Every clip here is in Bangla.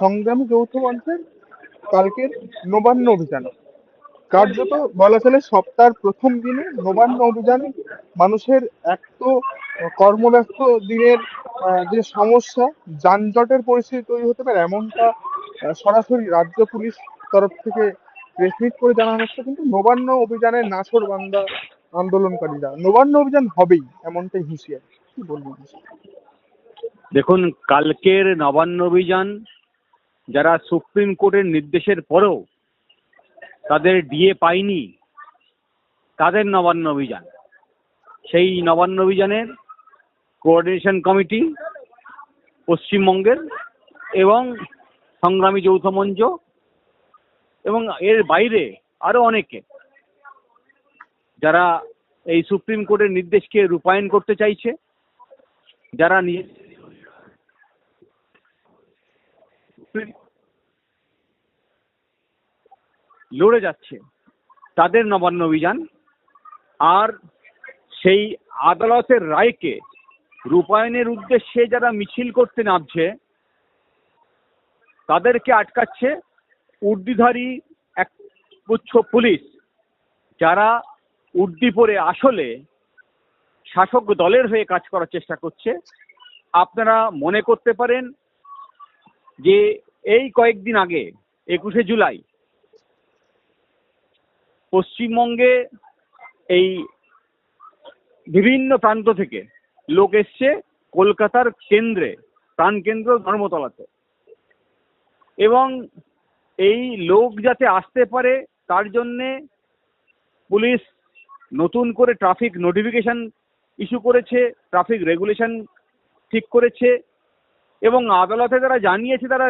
সংগ্রামী যৌথ মঞ্চের কালকের নবান্ন অভিযান। কার্যত বলা চলে সপ্তাহের প্রথম দিনে নবান্ন অভিযান মানুষের এক তো কর্মব্যস্ত দিনের যে সমস্যা, যানজটের পরিস্থিতি তৈরি হতে পারে এমনটা সরাসরি রাজ্য পুলিশ তরফ থেকে প্রেস মিট করে জানানো হচ্ছে। কিন্তু নবান্ন অভিযানের নাছর বান্দা আন্দোলনকারীরা, নবান্ন অভিযান হবেই এমনটাই হুঁশিয়ারি। কি বলবেন? দেখুন, কালকের নবান্ন অভিযান যারা সুপ্রিম কোর্টের নির্দেশের পরেও তাদের ডিএ পায়নি, তাদের নবান্ন অভিযান। সেই নবান্ন অভিযানের কোঅর্ডিনেশন কমিটি পশ্চিমবঙ্গের এবং সংগ্রামী যৌথ মঞ্চ এবং এর বাইরে আরও অনেকে যারা এই সুপ্রিম কোর্টের নির্দেশকে রূপায়ণ করতে চাইছে, যারা নিজ লড়ে যাচ্ছে। তাদের নবান্ন অভিযান। আর সেই আদালতের রায়কে রূপায়ণের উদ্দেশ্যে যারা মিছিল করতে নামছে, তাদেরকে আটকাচ্ছে উর্দিধারী এক গুচ্ছ পুলিশ। যারা উর্দি পরে আসলে শাসক দলের হয়ে কাজ করার চেষ্টা করছে। আপনারা মনে করতে পারেন যে এই কয়েকদিন আগে, একুশে জুলাই, পশ্চিমবঙ্গে এই বিভিন্ন প্রান্ত থেকে লোক এসছে কলকাতার কেন্দ্রে, প্রাণকেন্দ্র ধর্মতলাতে। এবং এই লোক যাতে আসতে পারে, তার জন্যে পুলিশ নতুন করে ট্রাফিক নোটিফিকেশন ইস্যু করেছে, ট্রাফিক রেগুলেশন ঠিক করেছে এবং আদালতে যারা জানিয়েছে তারা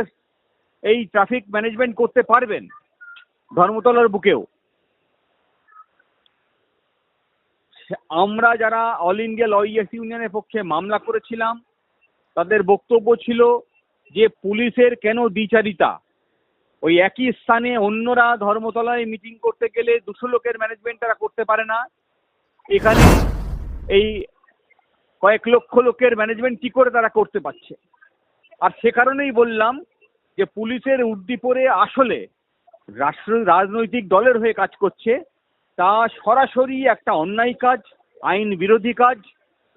এই ট্রাফিক ম্যানেজমেন্ট করতে পারবেন ধর্মতলার বুকেও। আমরা যারা অল ইন্ডিয়া লয়ার্স ইউনিয়নের পক্ষে মামলা করেছিলাম, তাদের বক্তব্য ছিল যে পুলিশের কেন দ্বিচারিতা? ওই একই স্থানে অন্যরা ধর্মতলায় মিটিং করতে গেলে দুশো লোকের ম্যানেজমেন্ট তারা করতে পারে না। এখানে এই কয়েক লক্ষ লোকের ম্যানেজমেন্ট কি করে তারা করতে পারছে? আর সে কারণেই বললাম যে পুলিশের উর্দি পরে আসলে রাষ্ট্র, রাজনৈতিক দলের হয়ে কাজ করছে, তা সরাসরি একটা অন্যায় কাজ, আইন বিরোধী কাজ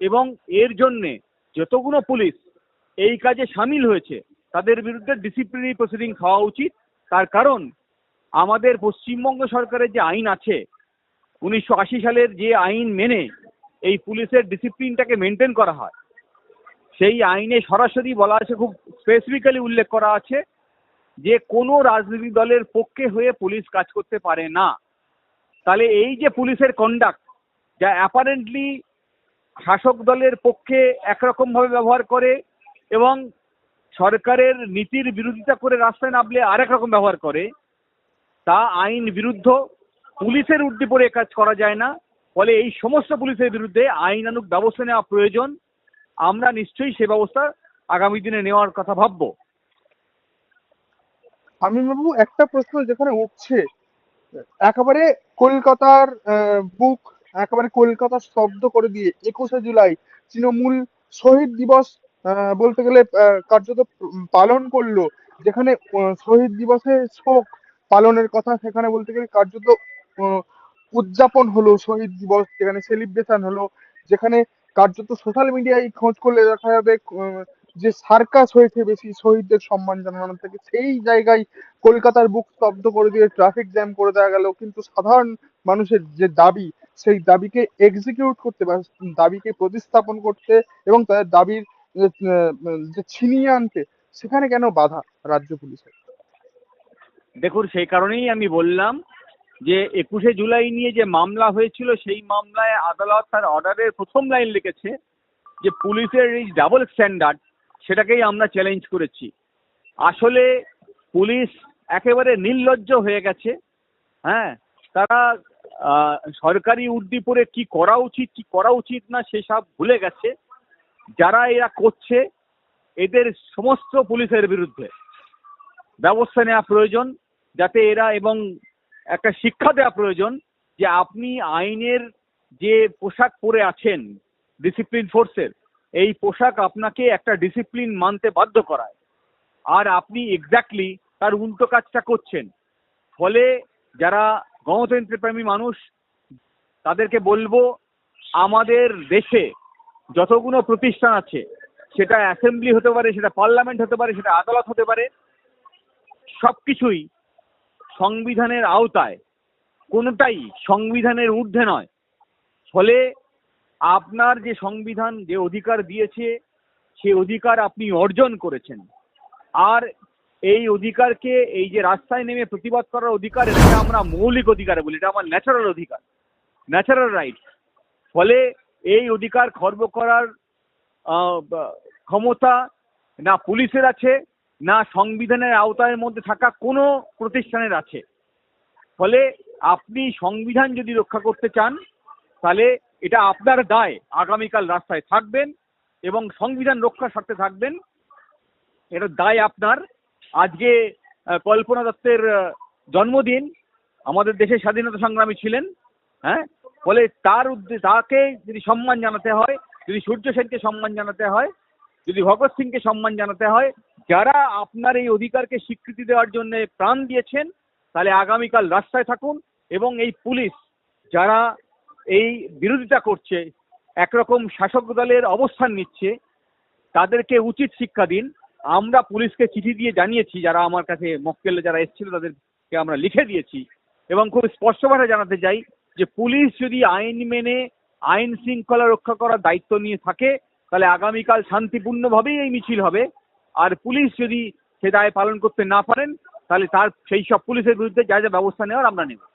এবং এর জন্যে যতগুলো পুলিশ এই কাজে সামিল হয়েছে, তাদের বিরুদ্ধে ডিসিপ্লিনারি প্রসিডিং হওয়া উচিত। তার কারণ, আমাদের পশ্চিমবঙ্গ সরকারের যে আইন আছে, উনিশশো আশি সালের যে আইন মেনে এই পুলিশের ডিসিপ্লিনটাকে মেনটেন করা হয় সেই আইনে সরাসরি বলা আছে, খুব স্পেসিফিক্যালি উল্লেখ করা আছে যে কোনো রাজনৈতিক দলের পক্ষে হয়ে পুলিশ কাজ করতে পারে না। তাহলে এই যে পুলিশের কন্ডাক্ট যা অ্যাপারেন্টলি শাসক দলের পক্ষে একরকম ভাবে ব্যবহার করে এবং সরকারের নীতির বিরোধিতা করে রাস্তায় নামলে আরেক রকম ব্যবহার করে, তা আইন বিরুদ্ধ পুলিশের উর্দি পরে এ কাজ করা যায় না। ফলে এই সমস্ত পুলিশের বিরুদ্ধে আইনানুগ ব্যবস্থা নেওয়া প্রয়োজন। আমরা নিশ্চয়ই সে ব্যবস্থা আগামী দিনে নেওয়ার কথা ভাববো। আমি বাবু একটা প্রশ্ন যেখানে উঠছে, একেবারে কলকাতার বুক একেবারে কলকাতা স্তব্ধ করে দিয়ে একুশে জুলাই তৃণমূল শহীদ দিবস বলতে গেলে কার্যত পালন করল, যেখানে শহীদ দিবসে শোক পালনের কথা সেখানে বলতে গেলে কার্যত উদযাপন হলো শহীদ দিবস, যেখানে সেলিব্রেশন হলো, যেখানে কার্যত সোশ্যাল মিডিয়ায় খোঁজ করলে দেখা যাবে যে সার্কাস হয়েছে বেশি শহীদদের সম্মান জানানোর থেকে সেই জায়গায় কলকাতার বুক স্তব্ধ করে দিয়ে ট্রাফিক জ্যাম করে দেওয়া গেল। কিন্তু সাধারণ মানুষের যে দাবি সেই দাবিকে এক্সিকিউট করতে বা দাবিকে প্রতিস্থাপন করতে এবং তাদের দাবির যে, ছিনিয়ে আনতে সেখানে কেন বাধা রাজ্য পুলিশের? দেখুন সেই কারণেই আমি বললাম যে একুশে জুলাই নিয়ে যে মামলা হয়েছিল, সেই মামলায় আদালত তার অর্ডারের প্রথম লাইন লিখেছে যে পুলিশের এই ডাবল স্ট্যান্ডার্ড সেটাকেই আমরা চ্যালেঞ্জ করেছি। আসলে পুলিশ একেবারে নির্লজ্জ হয়ে গেছে হ্যাঁ? তারা সরকারি উর্দি পরে কি করা উচিত, কি করা উচিত না সেসব ভুলে গেছে। যারা এরা করছে, এদের সমস্ত পুলিশের বিরুদ্ধে ব্যবস্থা নেওয়া প্রয়োজন, যাতে এরা এবং একটা শিক্ষা দেওয়া প্রয়োজন যে আপনি আইনের যে পোশাক পরে আছেন ডিসিপ্লিন ফোর্সের এই পোশাক আপনাকে একটা ডিসিপ্লিন মানতে বাধ্য করায়। আর আপনি এক্স্যাক্টলি তার উল্টো কাজটা করছেন। ফলে যারা গণতন্ত্রপ্রেমী মানুষ, তাদেরকে বলব, আমাদের দেশে যতগুলো প্রতিষ্ঠান আছে, সেটা অ্যাসেম্বলি হতে পারে, সেটা পার্লামেন্ট হতে পারে, সেটা আদালত হতে পারে সব কিছুই সংবিধানের আওতায় কোনোটাই সংবিধানের ঊর্ধ্বে নয়। ফলে আপনার যে সংবিধান, যে অধিকার দিয়েছে, সে অধিকার আপনি অর্জন করেছেন। আর এই অধিকারকে, এই যে রাস্তায় নেমে প্রতিবাদ করার অধিকার, এটা আমরা মৌলিক অধিকার বলি, এটা আমার ন্যাচারাল অধিকার ন্যাচারাল রাইট ফলে এই অধিকার খর্ব করার ক্ষমতা না পুলিশের আছে না সংবিধানের আওতার মধ্যে থাকা কোনো প্রতিষ্ঠানের আছে। ফলে আপনি সংবিধান যদি রক্ষা করতে চান, তাহলে এটা আপনার দায়। আগামীকাল রাস্তায় থাকবেন এবং সংবিধান রক্ষার স্বার্থে থাকবেন। এটা দায় আপনার। আজকে কল্পনা দত্তের জন্মদিন। আমাদের দেশের স্বাধীনতা সংগ্রামী ছিলেন হ্যাঁ? ফলে তার উদ্দেশ্যে তাকে যদি সম্মান জানাতে হয়, যদি সূর্য সেনকে সম্মান জানাতে হয়, যদি ভগৎ সিংকে সম্মান জানাতে হয় যারা আপনার এই অধিকারকে স্বীকৃতি দেওয়ার জন্য প্রাণ দিয়েছেন, তাহলে আগামীকাল রাস্তায় থাকুন এবং এই পুলিশ যারা এই বিরোধিতা করছে, একরকম শাসক দলের অবস্থান নিচ্ছে, তাদেরকে উচিত শিক্ষা দিন। আমরা পুলিশকে চিঠি দিয়ে জানিয়েছি, যারা আমার কাছে মক্কেলে যারা এসেছিল তাদেরকে আমরা লিখে দিয়েছি এবং খুব স্পষ্টভাবে জানাতে চাই যে পুলিশ যদি আইন মেনে, আইন শৃঙ্খলা রক্ষা করার দায়িত্ব নিয়ে থাকে, তাহলে আগামীকাল শান্তিপূর্ণভাবেই এই মিছিল হবে। আর পুলিশ যদি সে দায় পালন করতে না পারেন, তাহলে তার, সেই সব পুলিশের বিরুদ্ধে যা যা ব্যবস্থা নেওয়ার আমরা নেব।